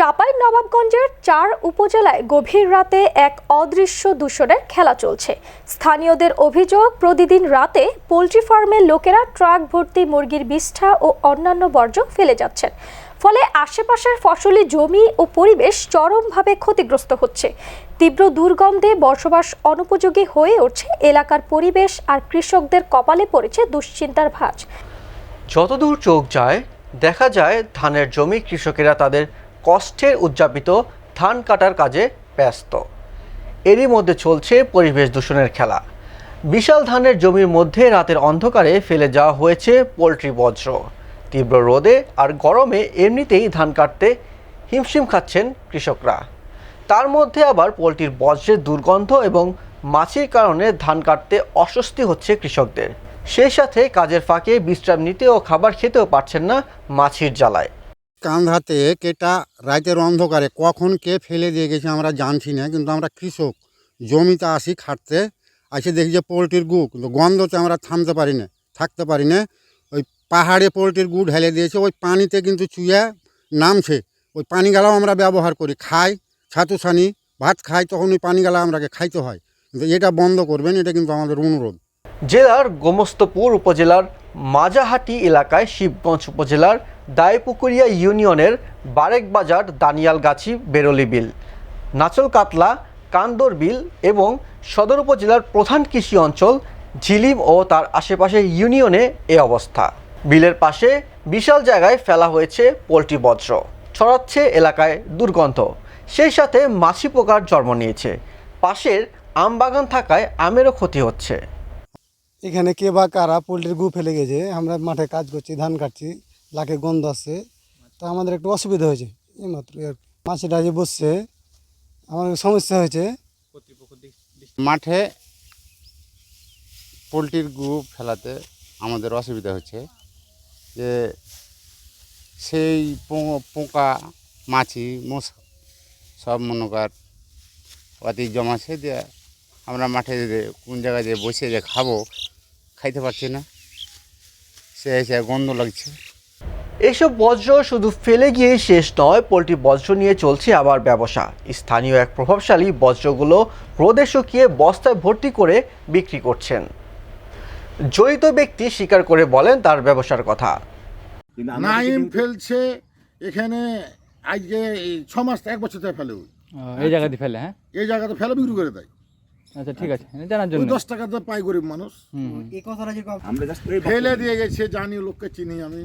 চাপাই নবাবগঞ্জের চার উপজেলায় গভীর রাতে এক অদৃশ্য দূষণের খেলা চলছে। স্থানীয়দের অভিযোগ, প্রতিদিন রাতে পোলট্রি ফার্মের লোকেরা ট্রাক ভর্তি মুরগির বিষ্ঠা ও অন্যান্য বর্জ্য ফেলে যাচ্ছেন। ফলে আশেপাশের ফসলি জমি ও পরিবেশ চরমভাবে ক্ষতিগ্রস্ত হচ্ছে। তীব্র দুর্গন্ধে বসবাস অনুপযোগী হয়ে উঠছে এলাকার পরিবেশ আর কৃষকদের কপালে পড়েছে দুশ্চিন্তার ভাঁজ। যতদূর চোখ যায়, দেখা যায় ধানের জমি কৃষকেরা তাদের কষ্টের উদযাপিত ধান কাটার কাজে ব্যস্ত। এরই মধ্যে চলছে পরিবেশ দূষণের খেলা। বিশাল ধানের জমির মধ্যে রাতের অন্ধকারে ফেলে যাওয়া হয়েছে পোলট্রি বজ্র তীব্র রোদে আর গরমে এমনিতেই ধান কাটতে হিমশিম খাচ্ছেন কৃষকরা। তার মধ্যে আবার পোলট্রির বজ্রের দুর্গন্ধ এবং মাছির কারণে ধান কাটতে অস্বস্তি হচ্ছে কৃষকদের। সেই সাথে কাজের ফাঁকে বিশ্রাম নিতে ও খাবার খেতেও পারছেন না মাছির জ্বালায়। কান্ধাতে কেটা রাতের অন্ধকারে কখন কে ফেলে দিয়ে গেছে আমরা জানছি না, কিন্তু আমরা কৃষক, জমিতে আসি খাটতে আসে দেখি যে পোলট্রির গু, কিন্তু গন্ধতে আমরা থামতে পারি না, থাকতে পারি না। ওই পাহাড়ে পোলট্রির গু ঢেলে দিয়েছে, ওই পানিতে কিন্তু চুয়ে নামছে। ওই পানিগালাও আমরা ব্যবহার করি, খাই ছাতু ছানি ভাত খাই, তখন ওই পানিগালা আমরাকে খাইতে হয়। কিন্তু এটা বন্ধ করবেন, এটা কিন্তু আমাদের অনুরোধ। জেলার গোমস্তপুর উপজেলার মাজাহাটি এলাকায় শিবগঞ্জ উপজেলার দায়পুকুরিয়া ইউনিয়নের বারেকবাজার দানিয়ালগাছি বেরলি বিল, নাচল কাতলা, কান্দর বিল এবং সদর উপজেলার প্রধান কৃষি অঞ্চল ঝিলিম ও তার আশেপাশের ইউনিয়নে এ অবস্থা। বিলের পাশে বিশাল জায়গায় ফেলা হয়েছে পোলট্রি বজ্র ছড়াচ্ছে এলাকায় দুর্গন্ধ। সেই সাথে মাছি পোকার জন্ম নিয়েছে। পাশের আমবাগান থাকায় আমেরও ক্ষতি হচ্ছে। এখানে কে বা কারা পোলট্রির গু ফেলে গেছে আমরা মাঠে কাজ করছি ধান কাটছি লাখে গন্ধ আসছে তা আমাদের একটু অসুবিধা হয়েছে এইমাত্র। মাছিটা যে বসছে আমাদের সমস্যা হয়েছে মাঠে পোলট্রির গু ফেলাতে আমাদের অসুবিধা হচ্ছে যে সেই পো- পোকা মাছি মশা সব মনে কর অতি জমাছে দিয়ে আমরা মাঠে যে কোন জায়গায় যে বসে যে খাব খাইতে পারছি না। সে এসে গন্ধ লাগছে। এইসব বজ্র শুধু ফেলে গিয়ে শেষ নয় পোলট্রি বজ্র নিয়ে চলছে আবার ব্যবসা। স্থানীয় এক প্রভাবশালী বজ্রগুলো রোদে শুকিয়ে বস্তায় ভর্তি করে বিক্রি করছেন। জড়িত ব্যক্তি স্বীকার করে বলেন তার ব্যবসার কথা। নাইম ফেলছে এখানে আজকে এই ছ মাস এক বছর থেকে ফেলে। এই জায়গাতে ফেলে হ্যাঁ? এই জায়গাতে ফেলে বিক্রি করে দেয়। আচ্ছা ঠিক আছে। জানার ওই জন্য দশ টাকা তো পাই গরিব মানুষ। হুম ফেলে দিয়ে গেছে জানি লোককে চিনি আমি।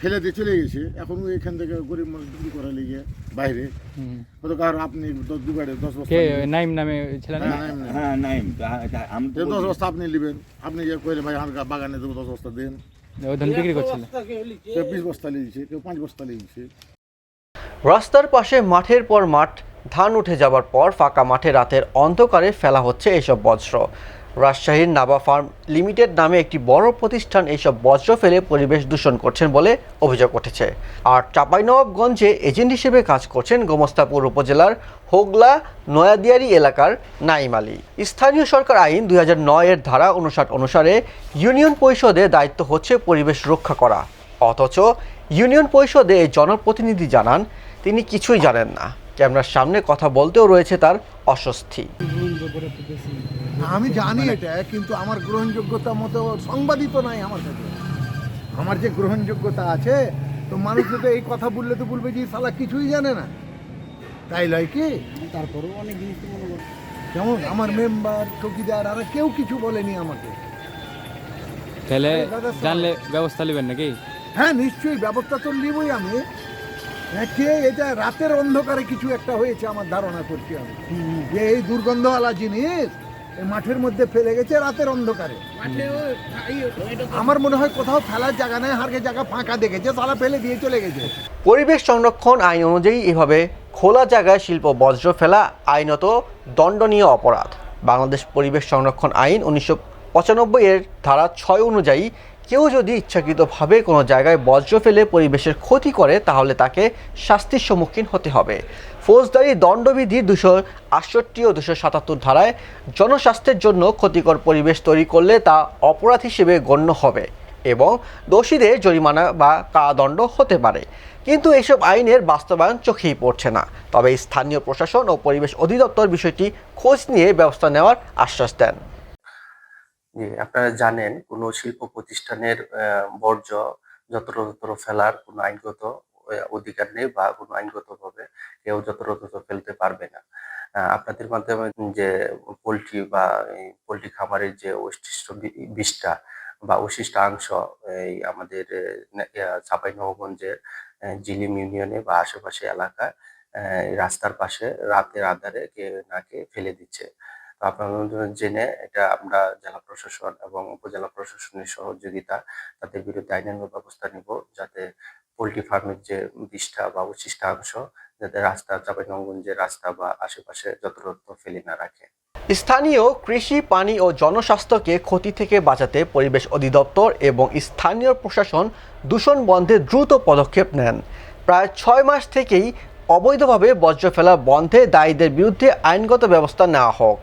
ফেলে দিয়ে চলে গেছে। এখন এখান থেকে গরিব মানুষ বিক্রি করে লেগে বাইরে। হুম। হয়তো কার আপনি দশ দুবারে দশ বস্তা কে নাইম নামে ছিল না হ্যাঁ, নাইম। হ্যাঁ আমি তো যে দশ। বস্তা আপনি নেবেন আপনি যে কইলে ভাই আমার বাগানে দেবো দশ বস্তা দেন। ও ধান বিক্রি করছিল। কেউ বিশ বস্তা লিয়েছে কেউ পাঁচ বস্তা লিয়েছে রাস্তার পাশে মাঠের পর মাঠ ধান উঠে যাবার পর ফাঁকা মাঠে রাতের অন্ধকারে ফেলা হচ্ছে এইসব বজ্র। রাজশাহীর নাবা ফার্ম লিমিটেড নামে একটি বড় প্রতিষ্ঠান এইসব বজ্র ফেলে পরিবেশ দূষণ করছেন বলে অভিযোগ উঠেছে। আর চাঁপাইনবাবগঞ্জে এজেন্ট হিসেবে কাজ করছেন গোমস্তাপুর উপজেলার হোগলা নয়াদিয়ারি এলাকার নাইম আলী। স্থানীয় সরকার আইন দুই হাজার নয় এর ধারা অনুষাট অনুসারে ইউনিয়ন পরিষদে দায়িত্ব হচ্ছে পরিবেশ রক্ষা করা। অথচ ইউনিয়ন পরিষদে জনপ্রতিনিধি জানান, তিনি কিছুই জানেন না। ক্যামেরার সামনে কথা বলতেও রয়েছে তার অস্বস্তি। আমি জানি এটা কিন্তু আমার গ্রহণযোগ্যতা মতো সংবাদিত নাই আমার কাছে। আমার যে গ্রহণযোগ্যতা আছে তো মানুষ তো এই কথা বললে তো বলবে যে সালা কিছুই জানে না। তাই লয় কি? তারপরেও অনেক জিনিস যেমন আমার মেম্বার চৌকিদার আর কেউ কিছু বলেনি আমাকে। তাহলে জানলে ব্যবস্থা নেবেন নাকি? হ্যাঁ নিশ্চয়ই ব্যবস্থা তো নিবই আমি। কে এটা রাতের অন্ধকারে কিছু একটা হয়েছে আমার ধারণা করছি আমি। যে এই দুর্গন্ধওয়ালা জিনিস এই মাঠের মধ্যে ফেলে গেছে রাতের অন্ধকারে। আমার মনে হয় কোথাও ফেলার জায়গা নেই হারকে জায়গা ফাঁকা দেখেছে তারা ফেলে দিয়ে চলে গেছে। পরিবেশ সংরক্ষণ আইন অনুযায়ী এভাবে খোলা জায়গায় শিল্প বজ্র ফেলা আইনত দণ্ডনীয় অপরাধ। বাংলাদেশ পরিবেশ সংরক্ষণ আইন উনিশশো পঁচানব্বই এর ধারা ছয় অনুযায়ী কেউ যদি ইচ্ছাকৃতভাবে কোনো জায়গায় বজ্র ফেলে পরিবেশের ক্ষতি করে, তাহলে তাকে শাস্তির সম্মুখীন হতে হবে। ফৌজদারি দণ্ডবিধি দুশো আটষট্টি ও দুশো সাতাত্তর ধারায় জনস্বাস্থ্যের জন্য ক্ষতিকর পরিবেশ তৈরি করলে তা অপরাধ হিসেবে গণ্য হবে এবং দোষীদের জরিমানা বা কারাদণ্ড হতে পারে। কিন্তু এসব আইনের বাস্তবায়ন চোখেই পড়ছে না। তবে স্থানীয় প্রশাসন ও পরিবেশ অধিদপ্তর বিষয়টি খোঁজ নিয়ে ব্যবস্থা নেওয়ার আশ্বাস দেন। আপনারা জানেন কোনো শিল্প প্রতিষ্ঠানের বর্জ্য যত্রতত্র ফেলার কোনো আইনগত অধিকার নেই বা কোনো আইনগত ভাবে কেউ যত্রতত্র ফেলতে পারবে না। আপনাদের মাধ্যমে যে পোলট্রি বা পোলট্রি খামারের যে অবশিষ্ট বি- বিষটা বা অবশিষ্টাংশ এই আমাদের চাপাই নবগঞ্জের জিলিম ইউনিয়নে বা আশেপাশে এলাকায় রাস্তার পাশে রাতের আধারে কে না কে ফেলে দিচ্ছে। তো আপনারা জেনে এটা আমরা জেলা প্রশাসন এবং উপজেলা প্রশাসনের সহযোগিতা তাদের বিরুদ্ধে আইনানুগ ব্যবস্থা নিব যাতে পোলট্রি ফার্মের যে বিষটা বা অবশিষ্টাংশ যাতে রাস্তা চাঁপাইনগঞ্জের রাস্তা বা আশেপাশে যত্রতত্র ফেলে না রাখে। স্থানীয় কৃষি, পানি ও জনস্বাস্থ্যকে ক্ষতি থেকে বাঁচাতে পরিবেশ অধিদপ্তর এবং স্থানীয় প্রশাসন দূষণ বন্ধে দ্রুত পদক্ষেপ নেন। প্রায় ছয় মাস থেকেই অবৈধভাবে বর্জ্য ফেলা বন্ধে দায়ীদের বিরুদ্ধে আইনগত ব্যবস্থা নেওয়া হোক।